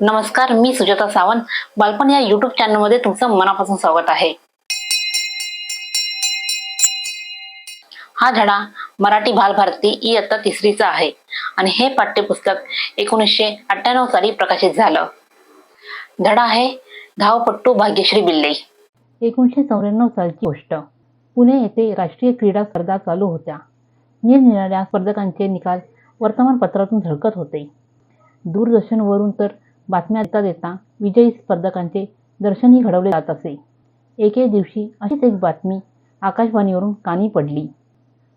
नमस्कार मी सुजाता सावंत. बालपण या युट्यूब चॅनलमध्ये तुमचं मनापासून स्वागत आहे. हा धडा मराठी बालभारती इयत्ता तिसरीचा आहे. आणि हे पाठ्यपुस्तक एकोणीसशे अठ्ठ्याण्णव साली प्रकाशित झालं. धडा आहे धावपट्टू भाग्यश्री बिल्ले. एकोणीसशे चौऱ्याण्णव सालची गोष्ट. पुणे येथे राष्ट्रीय क्रीडा स्पर्धा चालू होत्या. निरनिराळ्या स्पर्धकांचे निकाल वर्तमानपत्रातून झळकत होते. दूरदर्शनवरून तर बातम्या देता देता विजयी स्पर्धकांचे दर्शनही घडवले जात असे. एके दिवशी अशीच एक बातमी आकाशवाणीवरून कानी पडली.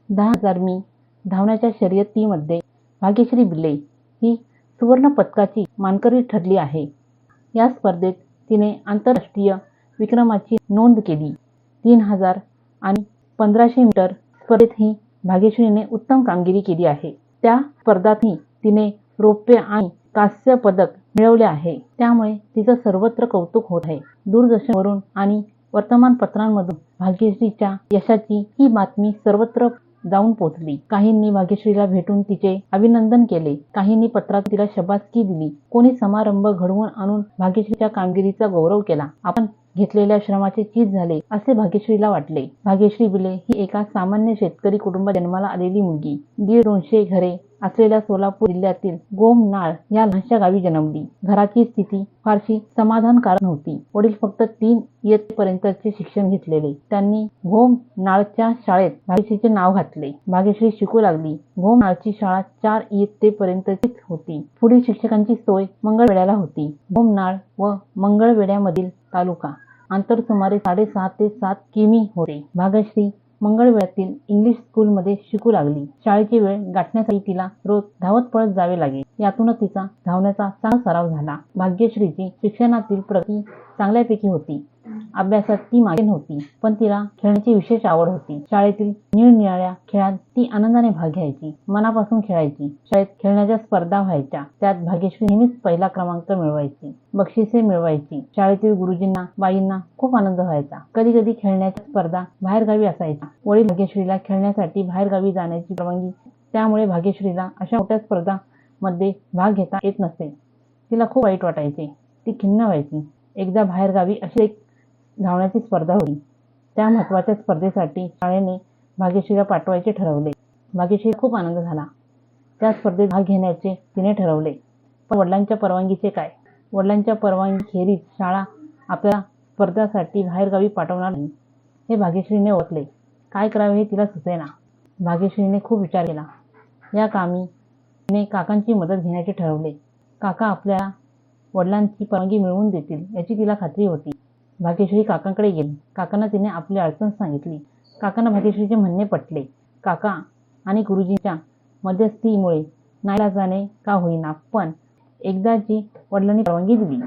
दहा हजार मी धावण्याच्या शर्यतीमध्ये भाग्यश्री बिल्ले ही सुवर्ण पदकाची मानकरी ठरली आहे. या स्पर्धेत तिने आंतरराष्ट्रीय विक्रमाची नोंद केली. तीन हजार आणि पंधराशे मीटर स्पर्धेतही भाग्यश्रीने उत्तम कामगिरी केली आहे. त्या स्पर्धातही तिने रौप्य आणि कांस्य पदक मिळवले आहे. त्यामुळे तिचं सर्वत्र कौतुक होत आहे. दूरदर्शनवरून आणि वर्तमानपत्रांमधून भाग्यश्रीच्या यशाची ही बातमी सर्वत्र जाऊन पोचली काहींनी भाग्यश्रीला भेटून तिचे अभिनंदन केले. काहींनी पत्रात तिला शबासकी दिली. कोणी समारंभ घडवून आणून भाग्यश्रीच्या कामगिरीचा गौरव केला. आपण घेतलेल्या श्रमाचे चीज झाले असे भाग्यश्रीला वाटले. भाग्यश्री बिले ही एका सामान्य शेतकरी कुटुंबात जन्माला आलेली मुलगी. दीड दोनशे घरे असलेल्या सोलापूर जिल्ह्यातील गोमनाळ या लहानशा गावी जन्मली. घराची स्थिती फारशी समाधानकारक नव्हती. वडील फक्त तीन इयत्तेपर्यंतचे शिक्षण घेतलेले. त्यांनी गोमनाळच्या शाळेत भाग्यश्रीचे नाव घातले. भाग्यश्री शिकू लागली. गोमनाळची शाळा चार इयत्तेपर्यंतचीच होती. पुढील शिक्षकांची सोय मंगळवेड्याला होती. गोमनाळ व मंगळवेड्यामधील तालुका अंतर सुमारे साडेसहा ते सात किमी होते. भाग्यश्री मंगळवेढ्यातील इंग्लिश स्कूलमध्ये शिकू लागली. शाळेची वेळ गाठण्यासाठी तिला रोज धावत पळत जावे लागे. यातूनच तिचा धावण्याचा चांगला सराव झाला. भाग्यश्रीची शिक्षणातील प्रगती चांगल्यापैकी होती. अभ्यासात ती मागे नव्हती पण तिला खेळण्याची विशेष आवड होती. शाळेतील निरनिराळ्या खेळात ती आनंदाने भाग घ्यायची मनापासून खेळायची. शाळेत खेळण्याच्या स्पर्धा व्हायच्या त्यात भाग्यश्री नेहमीच पहिला क्रमांक मिळवायची बक्षिसे मिळवायची. शाळेतील गुरुजींना बाईंना खूप आनंद व्हायचा. कधी कधी खेळण्याच्या स्पर्धा बाहेरगावी असायच्या. वडील भाग्यश्रीला खेळण्यासाठी बाहेरगावी जाण्याची परवानगी त्यामुळे भाग्यश्रीला अशा मोठ्या स्पर्धा मध्ये भाग घेता येत नसे. तिला खूप वाईट वाटायचे. ती खिन्न व्हायची. एकदा बाहेरगावी अशी एक धावण्याची स्पर्धा होती. त्या महत्त्वाच्या स्पर्धेसाठी शाळेने भाग्यश्रीला पाठवायचे ठरवले. भाग्यश्री खूप आनंद झाला. त्या स्पर्धेत भाग घेण्याचे तिने ठरवले. पण वडिलांच्या परवानगीचे काय? वडिलांच्या परवानगीखेरीज शाळा आपल्या स्पर्धासाठी बाहेरगावी पाठवणार नाही हे भाग्यश्रीने ओळखले. काय करावे हे तिला सुचेना. भाग्यश्रीने खूप विचार केला. या कामी तिने काकांची मदत घेण्याचे ठरवले. काका आपल्या वडिलांची परवानगी मिळवून देतील याची तिला खात्री होती. भाग्यश्री काकांकडे गेली. काकांना तिने आपली अडचण सांगितली. काकांना भाग्यश्रीचे म्हणणे पटले. काका आणि गुरुजींच्या मध्यस्थीमुळे नाईलाजाने का होईना पण एकदाची वडिलांनी परवानगी दिली.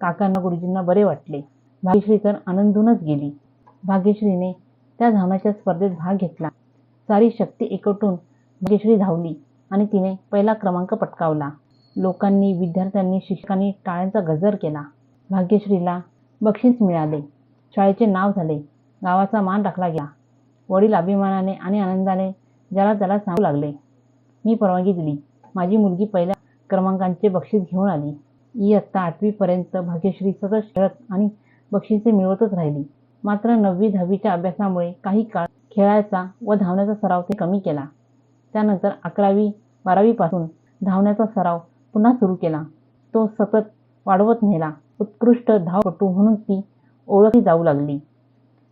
काकांना गुरुजींना बरे वाटले. भाग्यश्री तर आनंदूनच गेली. भाग्यश्रीने त्या धावण्याच्या स्पर्धेत भाग घेतला. सारी शक्ती एकवटून भाग्यश्री धावली आणि तिने पहिला क्रमांक पटकावला. लोकांनी विद्यार्थ्यांनी शिक्षकांनी टाळ्यांचा गजर केला. भाग्यश्रीला बक्षीस मिळाले. शाळेचे नाव झाले. गावाचा मान राखला गेला. वडील अभिमानाने आणि आनंदाने ज्याला त्याला सांगू लागले. मी परवानगी दिली. माझी मुलगी पहिल्या क्रमांकांचे बक्षीस घेऊन आली. इयत्ता आठवीपर्यंत भाग्यश्री सतत खेळत आणि बक्षिसे मिळवतच राहिली. मात्र नववी दहावीच्या अभ्यासामुळे काही काळ खेळायचा व धावण्याचा सराव ते कमी केला. त्यानंतर अकरावी बारावीपासून धावण्याचा सराव पुन्हा सुरू केला. तो सतत वाढवत नेला. उत्कृष्ट धावपटू म्हणून ती ओळखली जाऊ लागली.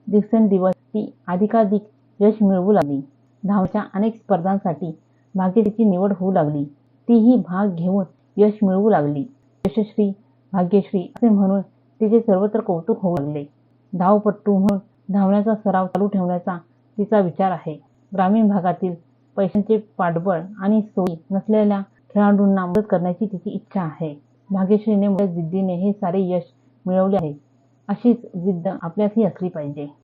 दिवसेंदिवस ती अधिकाधिक यश मिळवू लागली. धावच्या अनेक स्पर्धांसाठी भाग्यश्रीची निवड होऊ लागली. तीही भाग घेऊन यश मिळवू लागली. यशश्री भाग्यश्री असे म्हणून तिचे सर्वत्र कौतुक होऊ लागले. धावपट्टू म्हणून धावण्याचा सराव चालू ठेवण्याचा तिचा विचार आहे. ग्रामीण भागातील पैशांचे पाठबळ आणि सोयी नसलेल्या खेळाडूंना मदत करण्याची तिची इच्छा आहे. भाग्यश्रीने मोठ्या जिद्दीने हे सारे यश मिळवले आहे. अशीच जिद्द आपल्यातही असली पाहिजे.